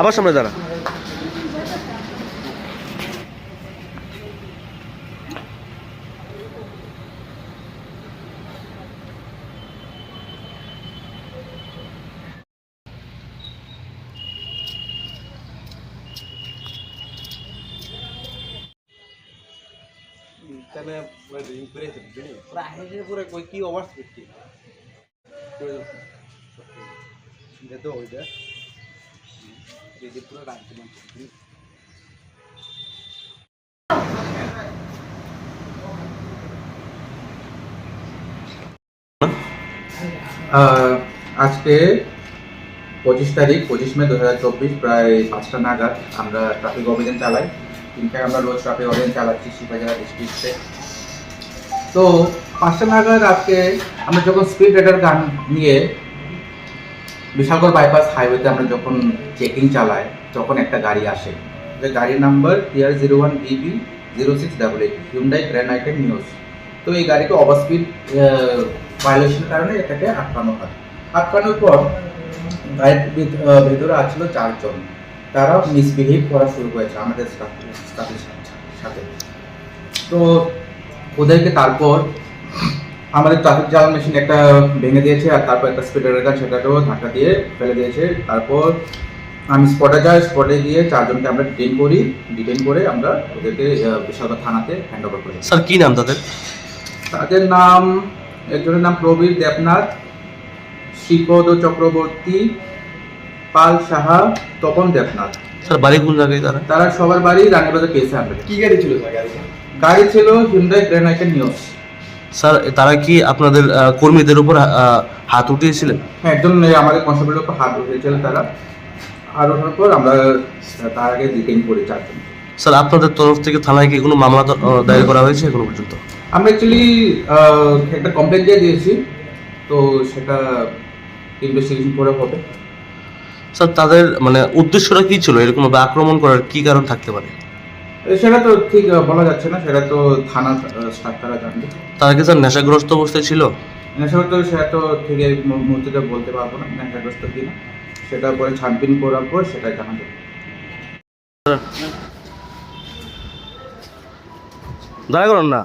আবার সামনে দাঁড়া। কি অবস্থা করছি তো ওইটা পুরো রাজ্য আহ, আজকে পঁচিশ তারিখ পঁচিশ মে দু হাজার চব্বিশ প্রায় পাঁচটা নাগাদ আমরা ট্রাফিক অভিযান চালাই। তিনটায় আমরা রোজ ট্রাফিক অভিযান চালাচ্ছি শিবাজারা ডিস্ট্রিক্টে তো পাঁচটা নাগাদ আজকে আমরা যখন স্পিড রাইডার গান নিয়ে বিশালগড় বাইপাস হাইওয়েতে আমরা যখন চেকিং চালাই, তখন একটা গাড়ি আসে। যে গাড়ির number TR zero one BB zero six double eight Hyundai Grand i ten Nios তো এই গাড়িকে ওভার স্পিড ভায়োলেশনের কারণে এটাকে আটকানো হয়। আটকানোর পর গাড়ির ভিত- ভেতরে আছিল চারজন। তারা মিসবিহেভ করা শুরু করেছে আমাদের স্টাফ স্টাফের সাথে। তো ওদেরকে তারপর আমাদের ট্রাফিক জ্যাম মেশিন একটা ভেঙে দিয়েছে আর তারপর একটা স্পিডার গান সেটাকেও ধাক্কা দিয়ে ফেলে দিয়েছে। তারপর আমি স্পটে যাই স্পটে গিয়ে চারজনকে আমরা ডিটেন করি। ডিটেন করে আমরা ওদেরকে বিশালগড় থানাতে হ্যান্ড ওভার করি স্যার কি নাম তাদের? তাদের নাম একজনের নাম প্রবীর দেবনাথ শ্রীপদ চক্রবর্তী পাল সাহা তপন দেবনাথ। স্যার বাড়ি কোন জায়গায় তারা? তারা সবার বাড়ি রানীবাজার কেসে আনবে। কি গাড়ি ছিল স্যার গাড়ি গাড়ি ছিল Hyundai Grand i ten Nios sir তারা কি আপনাদের আহ, কর্মীদের উপর আহ, হাত উঠিয়েছিলেন? হ্যাঁ একজন আমাদের কনস্টেবলের উপর হাত উঠেছিল তারা। আর ওঠার পর আমরা তার আগে ডিটেন করি চারজন। স্যার আপনাদের তরফ থেকে থানায় কি কোনো মামলা দ- আহ, দায়ের করা হয়েছে এখনও পর্যন্ত? আমরা অ্যাকচুয়ালি একটা কমপ্লেন দিয়ে দিয়েছি। তো সেটা ইনভেস্টিগেশন করে হবে। স্যার তাদের মানে উদ্দেশ্যটা কি ছিল? এরকম ভাবে আক্রমণ করার কি কারণ থাকতে পারে? সেটা তো ঠিক বলা যাচ্ছে না। সেটা তো থানা স্টাফ তারা জানবে। তারা কি স্যার নেশাগ্রস্ত অবস্থায় ছিল? নেশার তো সেটা তো ঠিক এই মুহূর্তে বলতে পারব না নেশাগ্রস্ত কিনা সেটা পরে ছানবিন করার পর সেটা জানা যাবে দাঁড়া করুন না।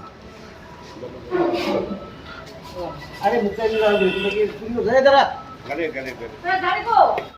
আরে মুখটা দাঁড়া দাঁড়া। গাড়ি গাড়ি গাড়ি